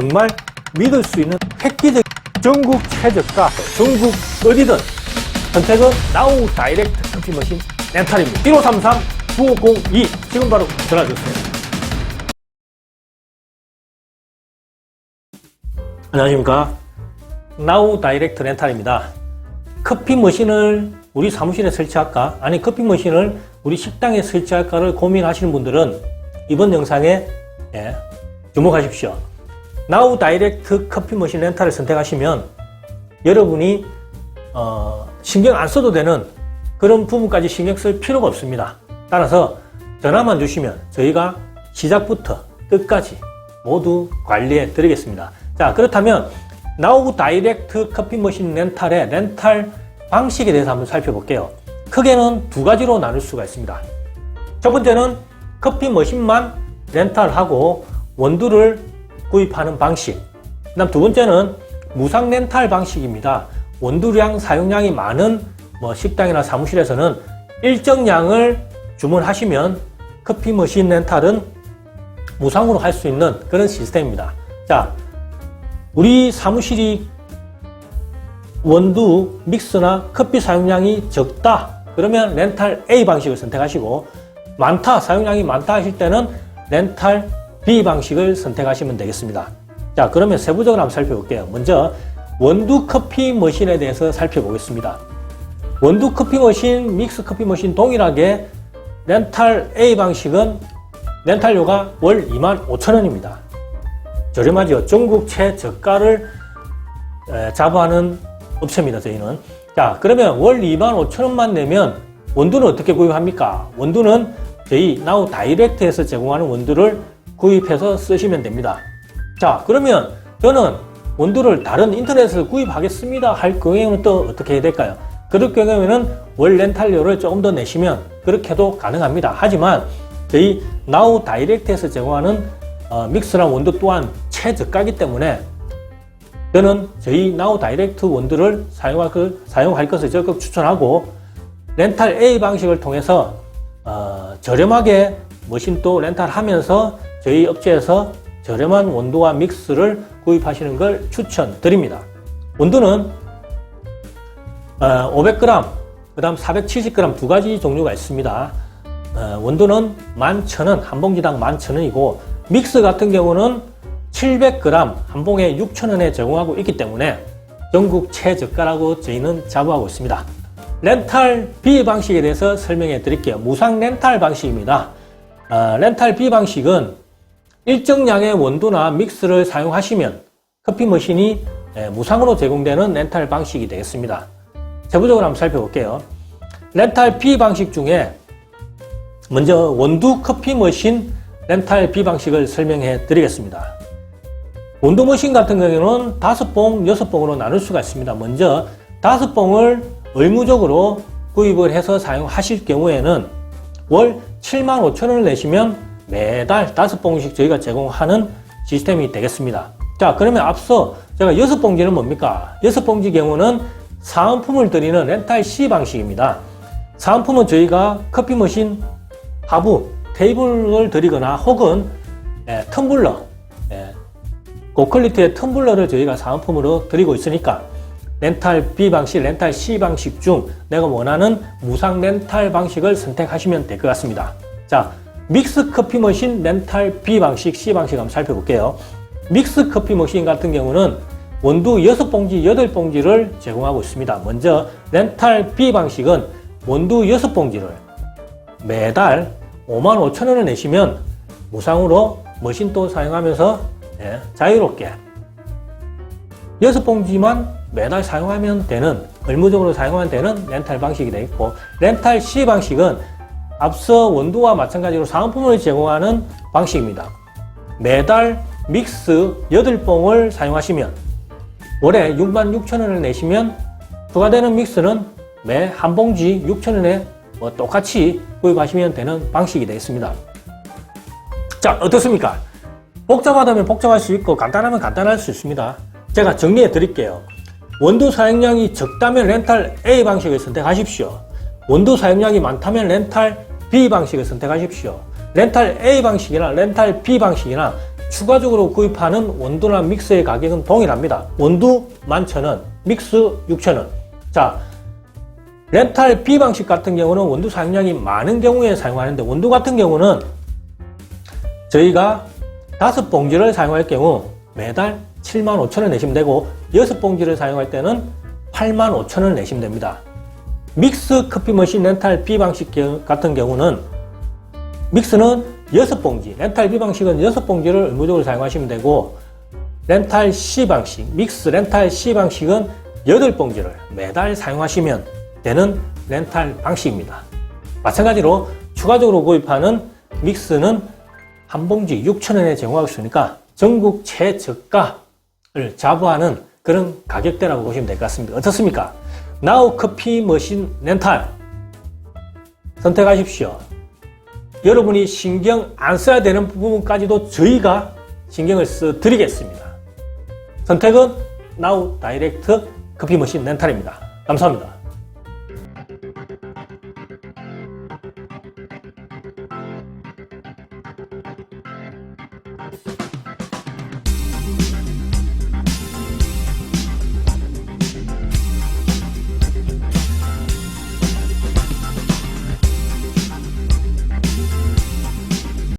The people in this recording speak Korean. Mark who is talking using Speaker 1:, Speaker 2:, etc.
Speaker 1: 정말 믿을 수 있는 획기적 전국 최저가 전국 어디든 선택은 나우 다이렉트 커피 머신 렌탈입니다. 1533 9502 지금 바로 전화 주세요. 안녕하십니까. 나우 다이렉트 렌탈입니다. 커피 머신을 우리 사무실에 설치할까? 아니, 커피 머신을 우리 식당에 설치할까를 고민하시는 분들은 이번 영상에 예, 주목하십시오. 나우 다이렉트 커피 머신 렌탈을 선택하시면 여러분이 어, 신경 안 써도 되는 그런 부분까지 신경 쓸 필요가 없습니다. 따라서 전화만 주시면 저희가 시작부터 끝까지 모두 관리해 드리겠습니다. 자, 그렇다면 나우 다이렉트 커피 머신 렌탈의 렌탈 방식에 대해서 한번 살펴볼게요. 크게는 두 가지로 나눌 수가 있습니다. 첫 번째는 커피 머신만 렌탈하고 원두를 구입하는 방식. 그다음 두 번째는 무상 렌탈 방식입니다. 원두량 사용량이 많은 뭐 식당이나 사무실에서는 일정 량을 주문하시면 커피 머신 렌탈은 무상으로 할 수 있는 그런 시스템입니다. 자, 우리 사무실이 원두 믹스나 커피 사용량이 적다. 그러면 렌탈 A 방식을 선택하시고 많다, 사용량이 많다 하실 때는 렌탈 B 방식을 선택하시면 되겠습니다. 자, 그러면 세부적으로 한번 살펴볼게요. 먼저 원두 커피 머신에 대해서 살펴보겠습니다. 원두 커피 머신, 믹스 커피 머신 동일하게 렌탈 A 방식은 렌탈료가 월 25,000원입니다. 저렴하죠. 전국 최저가를 에, 자부하는 업체입니다. 저희는. 자, 그러면 월 25,000원만 내면 원두는 어떻게 구입합니까? 원두는 저희 나우 다이렉트에서 제공하는 원두를 구입해서 쓰시면 됩니다. 자, 그러면 저는 원두를 다른 인터넷에서 구입하겠습니다. 할 경우에는 또 어떻게 해야 될까요? 그럴 경우에는 월 렌탈료를 조금 더 내시면 그렇게도 가능합니다. 하지만 저희 나우 다이렉트에서 제공하는 어, 믹스나 원두 또한 최저가기 때문에 저는 저희 나우 다이렉트 원두를 사용할, 그, 사용할 것을 적극 추천하고 렌탈 A 방식을 통해서 어, 저렴하게 머신도 렌탈하면서 저희 업체에서 저렴한 원두와 믹스를 구입하시는 걸 추천드립니다. 원두는 어, 500g, 그 다음 470g 두 가지 종류가 있습니다. 어, 원두는 11,000원, 한 봉지당 11,000원이고 믹스 같은 경우는 700g 한 봉에 6,000원에 제공하고 있기 때문에 전국 최저가라고 저희는 자부하고 있습니다. 렌탈 B 방식에 대해서 설명해 드릴게요. 무상 렌탈 방식입니다. 어, 렌탈 B 방식은 일정량의 원두나 믹스를 사용하시면 커피 머신이 예, 무상으로 제공되는 렌탈 방식이 되겠습니다. 세부적으로 한번 살펴볼게요. 렌탈 B 방식 중에 먼저 원두 커피 머신 렌탈 B 방식을 설명해 드리겠습니다. 원두 머신 같은 경우에는 다섯 봉, 여섯 봉으로 나눌 수가 있습니다. 먼저 다섯 봉을 의무적으로 구입을 해서 사용하실 경우에는 월 7만 5천 원을 내시면 매달 다섯 봉씩 저희가 제공하는 시스템이 되겠습니다. 자, 그러면 앞서 제가 여섯 봉지는 뭡니까? 여섯 봉지 경우는 사은품을 드리는 렌탈 C 방식입니다. 사은품은 저희가 커피 머신 하부, 테이블을 드리거나 혹은 예, 텀블러, 예, 고퀄리티의 텀블러를 저희가 사은품으로 드리고 있으니까 렌탈 B 방식, 렌탈 C 방식 중 내가 원하는 무상 렌탈 방식을 선택하시면 될 것 같습니다. 자, 믹스 커피 머신 렌탈 B 방식, C 방식 한번 살펴볼게요. 믹스 커피 머신 같은 경우는 원두 6봉지, 8봉지를 제공하고 있습니다. 먼저 렌탈 B 방식은 원두 6봉지를 매달 5만 5천 원을 내시면 무상으로 머신도 사용하면서 예, 자유롭게 6봉지만 매달 사용하면 되는 의무적으로 사용하면 되는 렌탈 방식이 되겠고 렌탈 C 방식은 앞서 원두와 마찬가지로 사은품을 제공하는 방식입니다. 매달 믹스 8봉을 사용하시면 월에 6만 6천 원을 내시면 부과되는 믹스는 매 한 봉지 6천 원에 뭐 똑같이 구입하시면 되는 방식이 되겠습니다. 자, 어떻습니까? 복잡하다면 복잡할 수 있고 간단하면 간단할 수 있습니다. 제가 정리해 드릴게요. 원두 사용량이 적다면 렌탈 A 방식을 선택하십시오. 원두 사용량이 많다면 렌탈 B 방식을 선택하십시오. 렌탈 A 방식이나 렌탈 B 방식이나 추가적으로 구입하는 원두나 믹스의 가격은 동일합니다. 원두 11,000원, 믹스 6,000원. 자, 렌탈 B 방식 같은 경우는 원두 사용량이 많은 경우에 사용하는데 원두 같은 경우는 저희가 다섯 봉지를 사용할 경우 매달 7만 5천 원 내시면 되고 여섯 봉지를 사용할 때는 8만 5천 원 내시면 됩니다. 믹스 커피 머신 렌탈 B 방식 겨- 같은 경우는 믹스는 여섯 봉지, 렌탈 B 방식은 여섯 봉지를 의무적으로 사용하시면 되고 렌탈 C 방식, 믹스 렌탈 C 방식은 여덟 봉지를 매달 사용하시면 되는 렌탈 방식입니다. 마찬가지로 추가적으로 구입하는 믹스는 한 봉지 6,000원에 제공하고 있으니까 전국 최저가 를 자부하는 그런 가격대라고 보시면 될 것 같습니다. 어떻습니까? 나우 커피 머신 렌탈 선택하십시오. 여러분이 신경 안 써야 되는 부분까지도 저희가 신경을 써 드리겠습니다. 선택은 나우 다이렉트 커피 머신 렌탈입니다. 감사합니다.